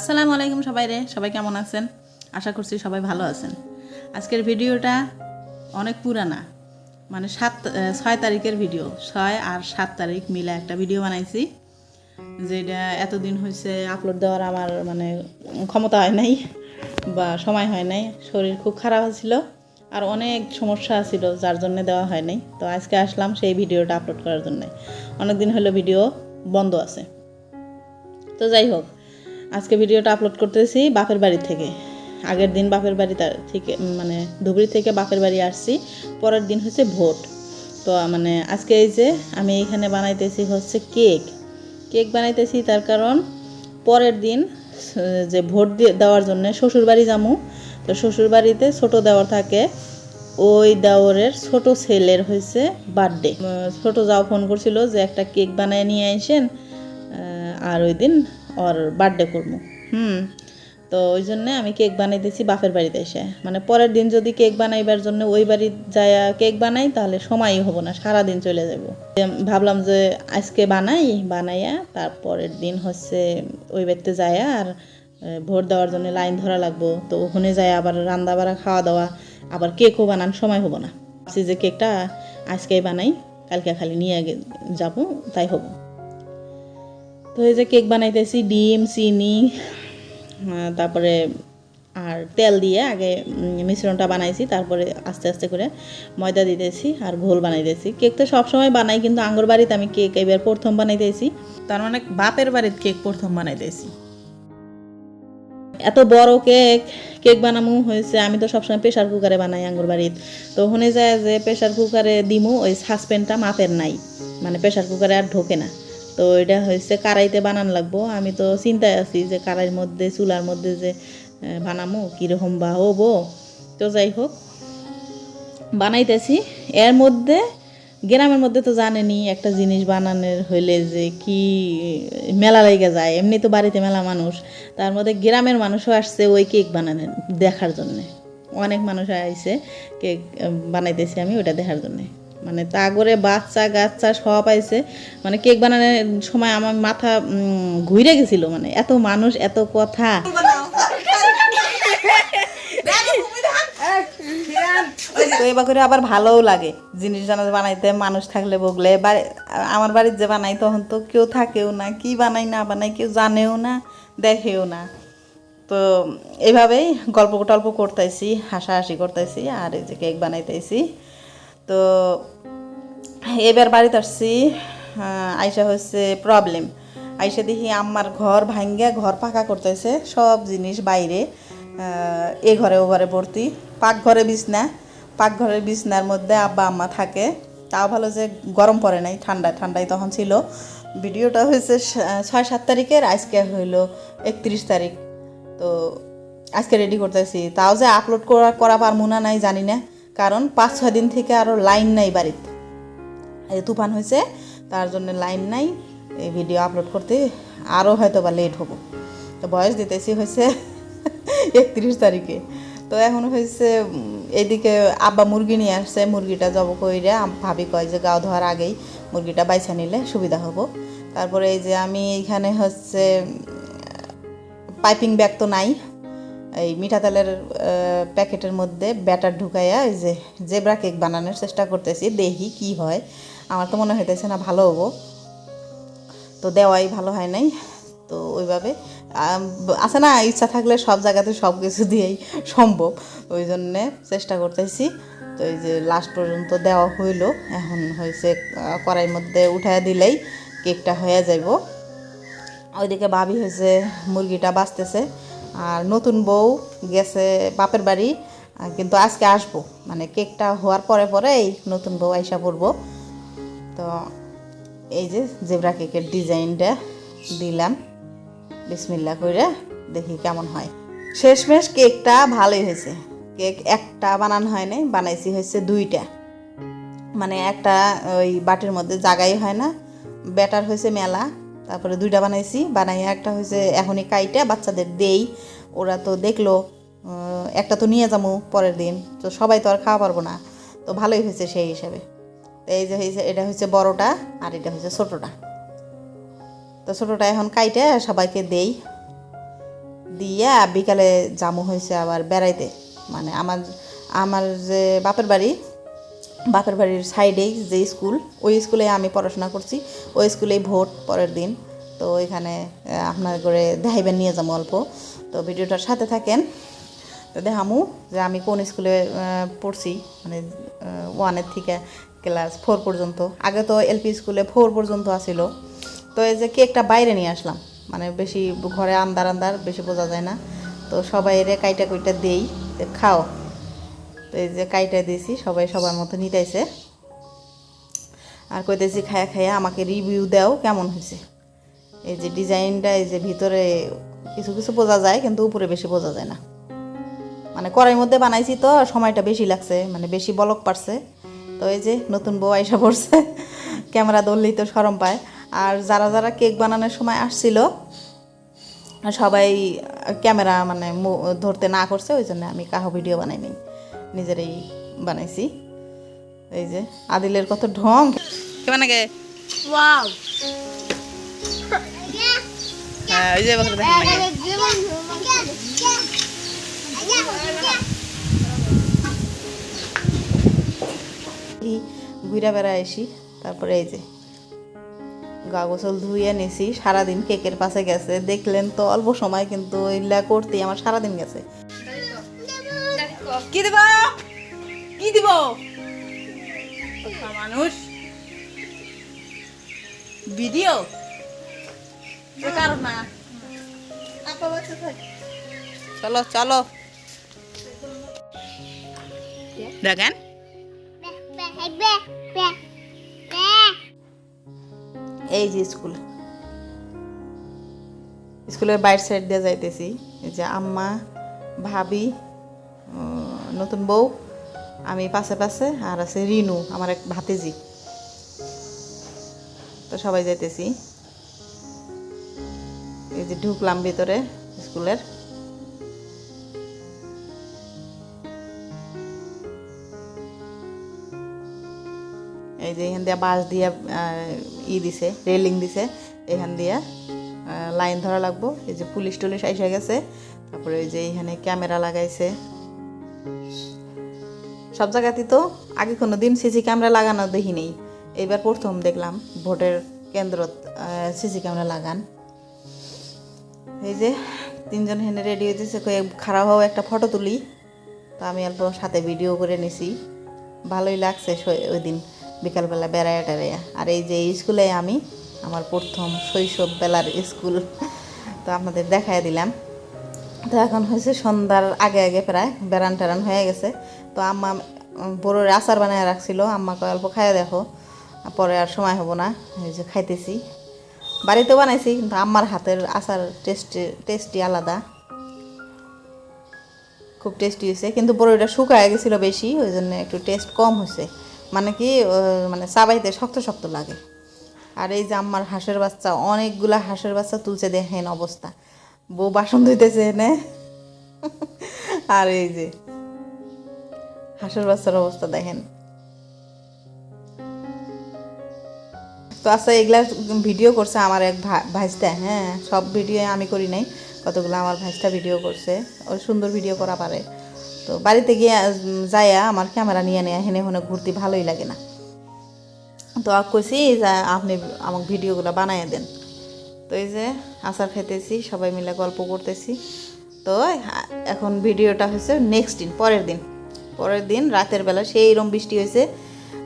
আসসালামু আলাইকুম সবাই রে। সবাই কেমন আছেন? আশা করছি সবাই ভালো আছেন। আজকের ভিডিওটা অনেক পুরানা। মানে সাত ছয় তারিখের ভিডিও। ছয় আর সাত তারিখ মিলে একটা ভিডিও বানাইছি, যেটা এতদিন হয়েছে আপলোড দেওয়ার আমার মানে ক্ষমতা হয় নাই বা সময় হয় নাই। শরীর খুব খারাপ ছিল আর অনেক সমস্যা ছিল যার জন্য দেওয়া হয় নাই। তো আজকে আসলাম সেই ভিডিওটা আপলোড করার জন্য। অনেক দিন হলো ভিডিও বন্ধ আছে। তো যাই হোক আজকে ভিডিওটা আপলোড করতেছি বাপের বাড়ি থেকে। আগের দিন বাপের বাড়ি তার থেকে মানে ধুবড়ি থেকে বাপের বাড়ি আসছি। পরের দিন হচ্ছে ভোট। তো মানে আজকে এই যে আমি এইখানে বানাইতেছি হচ্ছে কেক। কেক বানাইতেছি তার কারণ পরের দিন, যে ভোট দিয়ে দেওয়ার জন্য শ্বশুরবাড়ি যামু। তো শ্বশুর বাড়িতে ছোটো দেওয়ার থাকে। ওই দেওরের ছোট ছেলের হয়েছে বার্থডে ছোট যাও ফোন করছিল যে একটা কেক বানায় নিয়ে আসেন আর ওই দিন ওর বার্থডে করব। হুম। তো ওই জন্যে আমি কেক বানাইতেছি বাপের বাড়িতে এসে। মানে পরের দিন যদি কেক বানাইবার জন্য ওই বাড়ি যায় কেক বানাই তাহলে সময়ই হব না সারা দিন চলে যাব। ভাবলাম যে আজকে বানাই বানাইয়া তারপরের দিন হচ্ছে ওই বাড়িতে যায় আর ভোট দেওয়ার জন্য লাইন ধরা লাগবো। তো ওখানে যায় আবার রান্না বাড়া খাওয়া দাওয়া আবার কেকও বানান সময় হব না। ভাবছি যে কেকটা আজকেই বানাই কালকে খালি নিয়ে যাব তাই হব। তো এই যে কেক বানাইতেছি, ডিম, চিনি তারপরে আর তেল দিয়ে আগে মিশ্রণটা বানাইছি, তারপরে আস্তে আস্তে করে ময়দা দিতেছি আর ঘোল বানাইতেছি। কেক তো সবসময় বানাই, কিন্তু আঙ্গুর বাড়িতে আমি কেক এবার প্রথম বানাইতেছি। তার মানে বাপের বাড়ির কেক প্রথম বানাইতেছি। এত বড় কেক কেক বানামু হয়েছে, আমি তো সবসময় প্রেশার কুকারে বানাই আঙ্গুর বাড়ির। তো ওখানে যায় যে প্রেশার কুকারে দিমু, ওই সাসপেনটা মাপের নাই মানে প্রেশার কুকারে আর ঢোকে না। তো এটা হয়েছে কারাইতে বানান লাগবো। আমি তো চিন্তায় আছি যে কারাইয়ের মধ্যে, চুলার মধ্যে যে বানামু, কীরকম বা হব। তো যাই হোক বানাইতেছি। এর মধ্যে, গ্রামের মধ্যে তো জানেনি, একটা জিনিস বানানোর হইলে যে কি মেলা লেগে যায়। এমনি তো বাড়িতে মেলা মানুষ। তার মধ্যে গ্রামের মানুষও আসছে ওই কেক বানানোর, দেখার জন্যে। অনেক মানুষ আইছে কেক বানাইতেছি আমি ওটা দেখার জন্যে। মানে তা করে বাচ্চা গাচ্চা সব আইছে। মানে কেক বানানোর সময় আমার মাথা ঘুরে গেছিল মানে। এত মানুষ, এত কথা। তো এবার করে আবার ভালোও লাগে। জিনিস জানা বানাইতে, মানুষ থাকলে বগলে বাড়ি আমার বাড়ির যে বানাই, তখন তো কেউ থাকেও না। কি বানাই, না বানাই, কেউ জানেও না, দেখেও না। তো এইভাবেই গল্প টল্প করতেছি হাসাহাসি করতেছি আর এই যে কেক বানাইতেছি তো এবার বাড়িতে আসছি। আইসা হচ্ছে প্রবলেম আইসা দেখি আম্মার ঘর ভাঙ্গা ঘর পাকা করতেছে, সব জিনিস বাইরে। এ ঘরে ও ঘরে ভর্তি। পাকঘরে বিছনা। পাকঘরের বিছনার মধ্যে আব্বা আম্মা থাকে। তাও ভালো যে গরম পড়ে নাই, ঠান্ডা ঠান্ডাই তখন ছিল। ভিডিওটা হয়েছে ছয় সাত তারিখের, আজকে হইল একত্রিশ তারিখ। তো আজকে রেডি করতেছি। তাও যে আপলোড করা করা পারব না নাই, জানি না। কারণ পাঁচ, ছয় দিন থেকে আরও লাইন নাই বাড়িতে। তুফান হয়েছে, তার জন্য লাইন নাই, এই ভিডিও আপলোড করতে আরও হয়তো বা লেট হব। তো বয়স দিতেছি হয়েছে একত্রিশ তারিখে। তো এখন হয়েছে এদিকে আব্বা মুরগি নিয়ে আসছে, মুরগিটা জব কইরে ভাবি কয় যে গাও ধোয়ার আগেই মুরগিটা বাইছা নিলে সুবিধা হব। তারপরে এই যে আমি এইখানে হচ্ছে পাইপিং ব্যাগ তো নাই, এই মিঠা তেলের প্যাকেটের মধ্যে ব্যাটার ঢুকাইয়া এই যে জেব্রা কেক বানানোর চেষ্টা করতেছি, দেখি কি হয়। আমার তো মনে হইতেছে না ভালো হব। তো দেওয়াই ভালো হয় নাই, তো ওইভাবে আছে না, ইচ্ছা থাকলে সব জায়গাতে সব কিছু দিয়েই সম্ভব, ওই জন্যে চেষ্টা করতেছি। তো এই যে লাস্ট পর্যন্ত দেওয়া হইল, এখন হয়েছে কড়াইয়ের মধ্যে উঠায় দিলেই কেকটা হয়ে যাইব। ওইদিকে ভাবি হয়েছে মুরগিটা বাঁচতেছে, আর নতুন বউ গেছে বাপের বাড়ি কিন্তু আজকে আসব। মানে কেকটা হওয়ার পরে পরে এই নতুন বউ আইসা পড়ব। তো এই যে জেব্রা কেকের ডিজাইনটা দিলাম। বিসমিল্লা করে দেখি কেমন হয়। শেষমেশ কেকটা ভালোই হয়েছে। কেক একটা বানানো হয় নাই, বানাইছি হয়েছে দুইটা। মানে একটা ওই বাটির মধ্যে জাগাই হয় না, ব্যাটার হয়েছে মেলা, তারপরে দুইটা বানাইছি, বানাইয়া একটা হয়েছে এখনই কাইটা, বাচ্চাদের দেই, ওরা তো দেখল একটা তো নিয়ে যাব পরের দিন, তো সবাই তো আর খাওয়া পারব না। তো ভালোই হয়েছে সেই হিসাবে। এই যে হয়েছে এটা হচ্ছে বড়টা আর এটা হচ্ছে ছোটোটা। তো ছোটোটা এখন কাইটে, সবাইকে দেই। দিয়া বিকালে জামু হয়েছে আবার বেড়াইতে। মানে আমার আমার যে বাপের বাড়ি, বাপের বাড়ির সাইডেই যে স্কুল, ওই স্কুলে আমি পড়াশোনা করছি। ওই স্কুলেই ভোট পরের দিন। তো এখানে আপনার করে দেখাইবেন, নিয়ে যাব অল্প। তো ভিডিওটার সাথে থাকেন। তো দেখামু যে আমি কোন স্কুলে পড়ছি। মানে ওয়ানের থেকে ক্লাস ফোর পর্যন্ত। আগে তো এলপি স্কুলে ফোর পর্যন্ত আসিল। তো এই যে কেকটা বাইরে নিয়ে আসলাম। মানে বেশি ঘরে আন্দার আন্দার বেশি বোঝা যায় না। তো সবাই রে কাইটা কুইটা দেই খাও। তো এই যে কাইটা দিয়েছি সবাই সবার মতো নিতেছে আর কইতেছি খায়া খায়া আমাকে রিভিউ দাও, কেমন হয়েছে এই যে ডিজাইনটা, এই যে ভিতরে কিছু কিছু বোঝা যায়, কিন্তু উপরে বেশি বোঝা যায় না। মানে কড়াইয়ের মধ্যে বানাইছি তো, সময়টা বেশি লাগছে মানে বেশি বলক পারছে। তো এই যে নতুন বউ আইসা পড়ছে ক্যামেরা ধরলেই তো সরম পায় আর যারা যারা কেক বানানোর সময় আসছিল সবাই ক্যামেরা মানে মু- ধরতে না করছে ওই জন্য আমি কাহো ভিডিও বানাইনি নিজেরাই বানাইছি এই যে আদিলের কত ঢং কেমন আগে Wow. হ্যাঁ ওই যে দেখেন নাকি এই ঘুরা বেড়া আসি। তারপরে এই যে গা গোসল ধুইয়ে নিছি। সারাদিন কেকের পাশে গেছে। দেখলেন তো অল্প সময় কিন্তু এগুলা করতেই আমার সারাদিন গেছে। কি দিব? কি দিব? মানুষ। ভিডিও? কারণ না। চলো চলো। দেখেন এই যে স্কুল। স্কুলের বাইর সাইড দিয়ে যাইতেছি। যে আম্মা, ভাবি নতুন বউ, আমি পাশে পাশে, আর আছে রিনু, আমার এক ভাতেজি। তো সবাই যাইতেছি। এই যে ঢুকলাম ভিতরে স্কুলের। যে এখান দিয়ে বাঁশ দিয়ে ই দিছে রেলিং দিছে, এখান দিয়ে লাইন ধরা লাগবো। এই যে পুলিশ টুলিশ আইসা গেছে, তারপরে ওই যে এখানে ক্যামেরা লাগাইছে। সব জায়গাতেই তো আগে কোনো দিন সিসি ক্যামেরা লাগানো দেখি নেই। এইবার প্রথম দেখলাম ভোটের কেন্দ্রত সিসি ক্যামেরা লাগান। এই যে তিনজন হেনে রেডি কয়ে খারাপ হওয়া একটা ফটো তুলি। তো আমি অল্প সাথে ভিডিও করে নিছি। ভালোই লাগছে ওই দিন। বিকালবেলা বেড়ায় টেড়াইয়া আর এই যে স্কুলে আমি, আমার প্রথম শৈশব বেলার স্কুল, তো আপনাদের দেখায় দিলাম। তো এখন হয়েছে সন্ধ্যার আগে আগে প্রায় বেড়ান টেরান হয়ে গেছে। তো আম্মা বড়োর আচার বানায় রাখছিল, আম্মাকে অল্প খাইয়ে দেখো, পরে আর সময় হব না, এই যে খাইতেছি। বাড়িতেও বানাইছি, কিন্তু আম্মার হাতের আচার টেস্টি টেস্টি আলাদা। খুব টেস্টি হয়েছে, কিন্তু বড়িটা শুকায় গেছিল বেশি, ওই জন্য একটু টেস্ট কম হয়েছে। মানে কি মানে চাবাইতে শক্ত শক্ত লাগে। আর এই যে আমার হাঁসের বাচ্চা, অনেকগুলা হাঁসের বাচ্চা তুলছে দেখেন অবস্থা। বউ বাসন ধুইতেছে এনে আর এই যে হাঁসের বাচ্চার অবস্থা দেখেন। তো আচ্ছা এগুলা ভিডিও করছে আমার এক ভা- ভাইস্তা হ্যাঁ সব ভিডিও আমি করি নাই। কতগুলো আমার ভাইস্তা ভিডিও করছে, ওর সুন্দর ভিডিও করা পারে। তো বাড়িতে গিয়ে যাইয়া আমার ক্যামেরা নিয়ে নেয় হেনে হেনে ঘুরতে ভালোই লাগে না। তো কইছি যে আপনি আমাকে ভিডিওগুলো বানাইয়া দেন। তো এই যে আচার খাইতেছি, সবাই মিলে গল্প করতেছি। তো এখন ভিডিওটা হয়েছে নেক্সট দিন, পরের দিন। পরের দিন রাতের বেলা সেই রকম বৃষ্টি হয়েছে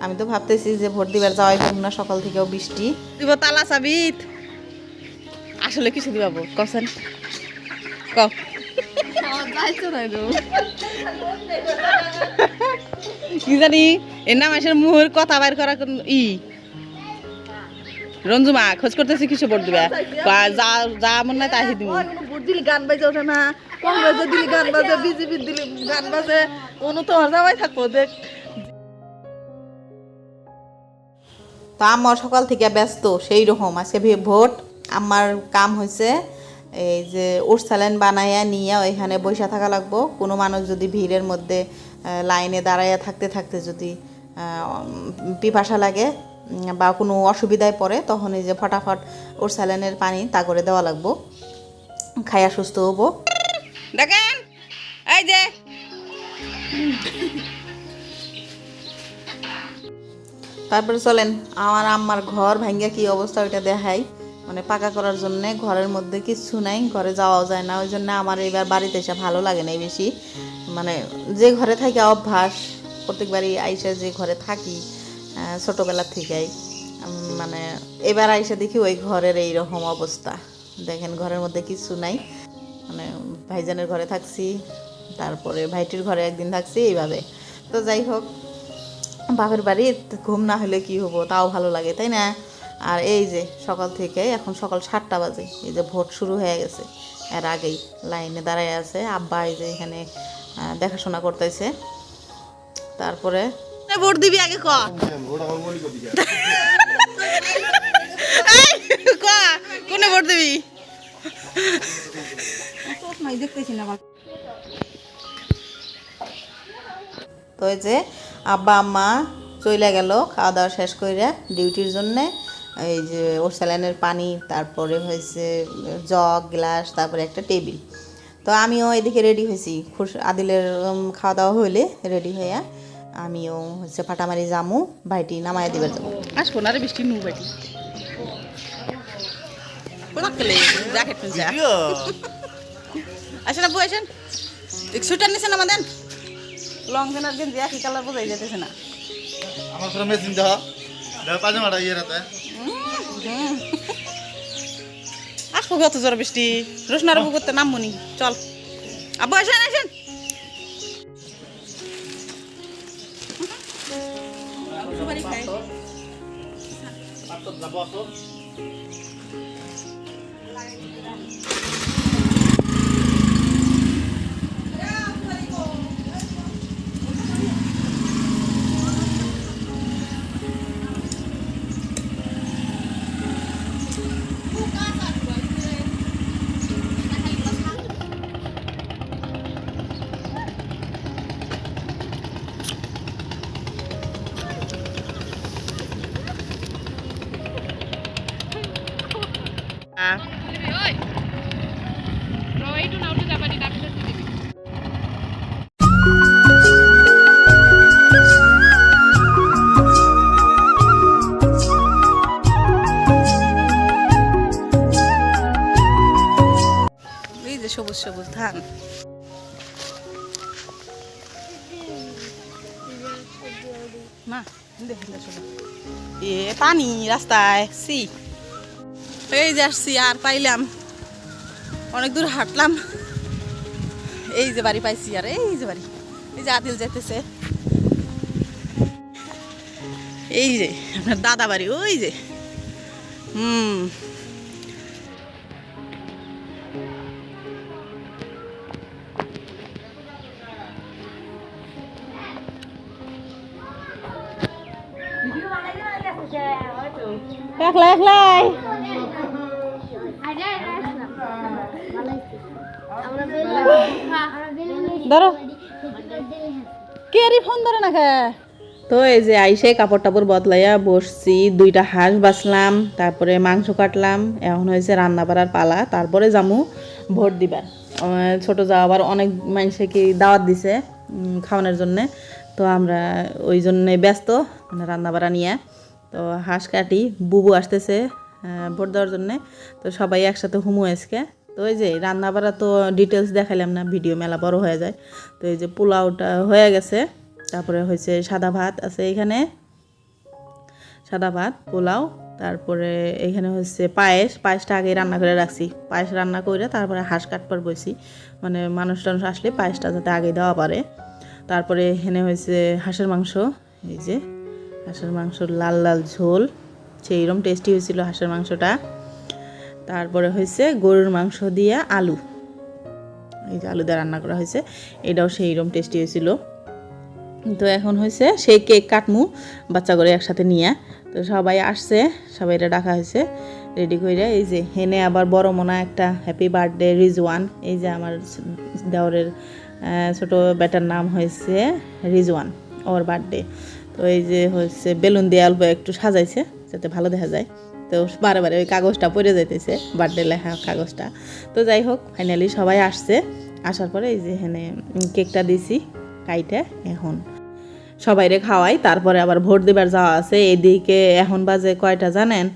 আমি তো ভাবতেছি যে ভোট দিবার যাওয়াই হোক না, সকাল থেকেও বৃষ্টি। দিব তালা চাবিত আসলে কিছু দিবাবো কসেন ক? কি জানি এর নাম আসলে মুহের কথা বাইর করা ই। রঞ্জুমা খোঁজ করতেছি কিছু ভোট দিবা। যা যা মন নাই তাই দিব ভোট দিলে গান বাজে ওঠে না কংগ্রেসে দিলে গান বাজে বিজেপির দিলে গান বাজে কোনো তো হজামাই থাকব দেখ। তো আমার সকাল থেকে ব্যস্ত সেই রকম। আজকে ভি- ভোট আমার কাম হয়েছে এই যে ওর স্যালাইন বানাইয়া নিয়ে ওইখানে বসে থাকা লাগবো। কোনো মানুষ যদি ভিড়ের মধ্যে লাইনে দাঁড়াইয়া থাকতে থাকতে যদি পিপাসা লাগে বা কোনো অসুবিধায় পড়ে, তখন এই যে ফটাফট ওর স্যালাইনের পানি তা করে দেওয়া লাগবো। খাইয়া সুস্থ হব। দেখেন, এই যে। তারপরে চলেন, আমার আম্মার ঘর ভাঙ্গা কি অবস্থা ওইটা দেখাই। মানে পাকা করার জন্যে ঘরের মধ্যে কিছু নাই, ঘরে যাওয়াও যায় না। ওই জন্য আমার এবার বাড়িতে এসে ভালো লাগে না বেশি। মানে যে ঘরে থাকি অভ্যাস, প্রত্যেকবারই আইসা যে ঘরে থাকি ছোটবেলার থেকেই মানে এবার আইসা দেখি ওই ঘরের এই রকম অবস্থা। দেখেন ঘরের মধ্যে কিছু নাই। মানে ভাইজানের ঘরে থাকছি, তারপরে ভাইটির ঘরে একদিন থাকছি, এইভাবে। তো যাই হোক, বাপের বাড়ি, ঘুম না হলে কি হব? তাও ভালো লাগে, তাই না? আর এই যে সকাল থেকে এখন সকাল সাতটা বাজে এই যে ভোট শুরু হয়ে গেছে। এর আগেই লাইনে দাঁড়ায় আছে আব্বা এই যে এখানে দেখাশোনা করতেছে। তারপরে ভোট দিবি আগে ক? কোনে ভোট দিবি? তো যে আব্বা আম্মা চলে গেল খাওয়া দাওয়া শেষ করে ডিউটির জন্যে। এই যে ওর স্যালাইনের পানি তারপরে হয়েছে জগ গ্লাস তারপরে একটা টেবিল। তো আমিও এদিকে রেডি হয়েছি। খুশ আদিলের খাওয়া দাওয়া হইলে রেডি হইয়া আমিও হচ্ছে ফাটামারি জামু ভাইটি নামায় দিবার যাব। আসব না বৃষ্টি নু ভাইটি। আসেন আব্বু আসেন। সুইটার নিছেন আমাদের? লং ফেনার গেঞ্জি একই কালার বোঝাই যেতেছে না। আমার মেশিন দেহ পাজামাটা ইয়ে রাতে আসব কত জোর বৃষ্টি। রোশনার বুক করতে নামবো নি। চল। আব্বু আসেন আসেন। খাই দেখুন এ পানি রাস্তায় সি এই যে আসছি, আর পাইলাম। অনেক দূর হাঁটলাম। এই যে বাড়ি পাইছি, আর এই যে বাড়ি। এই যে আদিল যেতেছে এই যে, আপনার দাদা বাড়ি, ওই যে। হুম। একলা একলাই ধরো ফোন ধরে না খা তো এই যে আইসে কাপড় টাপড় বদলাইয়া বসছি, দুইটা হাঁস বাছলাম, তারপরে মাংস কাটলাম, এখন হয়েছে রান্না বাড়ার পালা, তারপরে জামু ভোট দিবার। ছোট যা আবার অনেক মানুষে কি দাওয়াত দিছে খাওয়ানোর জন্যে। তো আমরা ওই জন্যে ব্যস্ত মানে রান্না বাড়া নিয়ে। তো হাঁস কাটি, বুবু আসতেছে ভোট দেওয়ার জন্যে। তো সবাই একসাথে হুমু আজকে তো ওই যে রান্না বাড়া তো ডিটেলস দেখালাম না ভিডিও মেলা বড় হয়ে যায়। তো এই যে পোলাওটা হয়ে গেছে, তারপরে হয়েছে সাদা ভাত আছে এখানে। সাদা ভাত, পোলাও, তারপরে এখানে হচ্ছে পায়েস। পায়েসটা আগে রান্না করে রাখছি। পায়েস রান্না করে তারপরে হাঁস কাটবার বসি মানে মানুষ টানুষ আসলে পায়েসটা যাতে আগে দেওয়া পারে। তারপরে এখানে হয়েছে হাঁসের মাংস, এই যে হাঁসের মাংস লাল লাল ঝোল সেইরকম টেস্টি হয়েছিল হাঁসের মাংসটা। তারপরে হয়েছে গরুর মাংস দিয়ে আলু, এই যে আলু দিয়ে রান্না করা হয়েছে, এটাও সেইরকম টেস্টি হয়েছিল। তো এখন হয়েছে সেই কেক কাটমু বাচ্চা করে একসাথে নিয়ে। তো সবাই আসছে, সবাই এটা ডাকা হয়েছে রেডি করে এই যে হেনে আবার বড় মোনা একটা হ্যাপি বার্থডে রিজওয়ান এই যে আমার দেওরের ছোট বেটার নাম হয়েছে রিজওয়ান, ওর বার্থডে তো এই যে হচ্ছে বেলুন দিয়ে অল্প একটু সাজাইছে, যাতে ভালো দেখা যায়। তো বারে বারে ওই কাগজটা পড়ে যাইতেছে বার্থডে লেখা কাগজটা। তো যাই হোক ফাইনালি সবাই আসছে। আসার পরে এই যে এখানে কেকটা দিছি, কাইটে, এখন। সবাইরে খাওয়াই, তারপরে আবার ভোট দেবার যাওয়া আছে। এদিকে এখন বাজে কয়টা জানেন?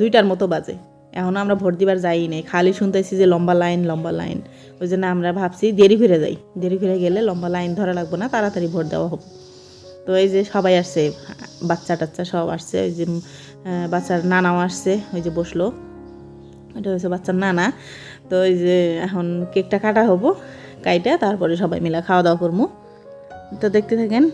দুইটার মতো বাজে। এখন আমরা ভোট দিবার যাই নাই। খালি শুনতেছি যে লম্বা লাইন লম্বা লাইন। ওই জন্য আমরা ভাবছি দেরি ফিরে যাই। দেরি ফিরে গেলে লম্বা লাইন ধরা লাগবো না, তাড়াতাড়ি ভোট দেওয়া হবে। তো এই যে সবাই আসছে, বাচ্চা টাচ্চা সব আসছে, ওই যে বাচ্চার নানাও আসছে, ওই যে বসল। এটা হচ্ছে বাচ্চার নানা। তো ওই যে এখন কেকটা কাটা হব, কাইটা, তারপরে সবাই মিলে খাওয়া দাওয়া করব তো দেখতে থাকেন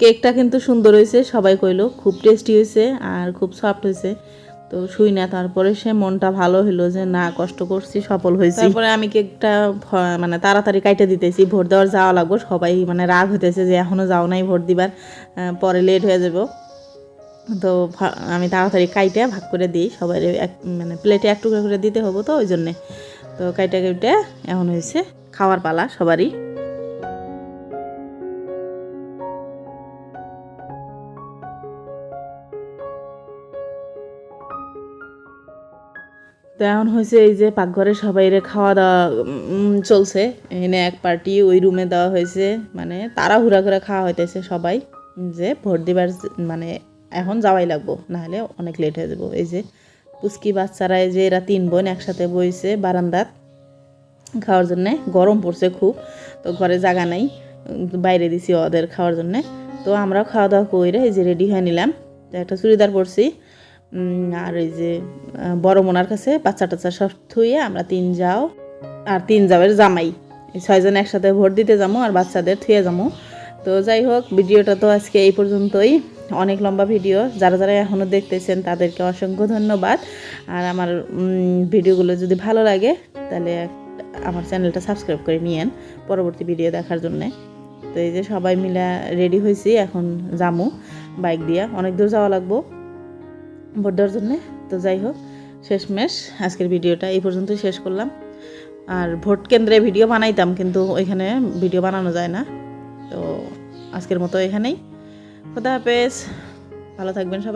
কেকটা কিন্তু সুন্দর হয়েছে, সবাই কইলো। খুব টেস্টি হয়েছে আর খুব সফট হয়েছে। তো শুই না, তারপরে সে মনটা ভালো হলো যে, না, কষ্ট করছি, সফল হয়েছি। তারপরে আমি কেকটা মানে তাড়াতাড়ি কাইটে দিতেছি, ভোট দেওয়ার যাওয়া লাগবো। সবাই মানে রাগ হইতেছে যে এখনও যাও নাই ভোট দিবার পরে লেট হয়ে যাব। তো আমি তাড়াতাড়ি কাইটে ভাগ করে দিই সবাই এক মানে প্লেটে এক করে দিতে হব তো, ওই জন্যে। তো কাইটা কেটে এখন হয়েছে খাওয়ার পালা সবারই। তো এখন হয়েছে এই যে পাকঘরে সবাইরে খাওয়া দাওয়া চলছে। এখানে এক পার্টি ওই রুমে দেওয়া হয়েছে। মানে তারা তাড়াহুড়া করে খাওয়া হইতেছে সবাই। যে ভোট দিবার মানে এখন যাওয়াই লাগবো, নাহলে অনেক লেট হয়ে যাব। এই যে পুচকি বাচ্চারা এই যে এরা তিন বোন একসাথে বইছে বারান্দাত খাওয়ার জন্যে। গরম পড়ছে খুব, তো ঘরে জায়গা নাই। বাইরে দিছি ওদের খাওয়ার জন্যে। তো আমরাও খাওয়া দাওয়া করে এই যে রেডি হয়ে নিলাম। তো একটা চুড়িদার পরছি। আর এই যে বড় মোনার কাছে বাচ্চা টাচ্চা সব থুয়ে আমরা তিন যাও। আর তিন যাওয়ের জামাই। এই ছয়জন একসাথে ভোট দিতে যাব আর বাচ্চাদের থুয়ে যাব তো যাই হোক, ভিডিওটা তো আজকে এই পর্যন্তই। অনেক লম্বা ভিডিও। যারা যারা এখনও দেখতেছেন, তাদেরকে অসংখ্য ধন্যবাদ। আর আমার ভিডিওগুলো যদি ভালো লাগে, তাহলে আমার চ্যানেলটা সাবস্ক্রাইব করে নিয়েন পরবর্তী ভিডিও দেখার জন্যে। তো এই যে সবাই মিলে রেডি হয়েছি, এখন যামু। বাইক দিয়া। অনেক দূর যাওয়া লাগবো। ভোট দেওয়ার জন্যে। তো যাই হোক, শেষমেশ আজকের ভিডিওটা এই পর্যন্তই শেষ করলাম। আর ভোট কেন্দ্রে ভিডিও বানাইতাম, কিন্তু ওইখানে ভিডিও বানানো যায় না। তো আজকের মতো এখানেই। খোদা হাফেজ। ভালো থাকবেন সবাই।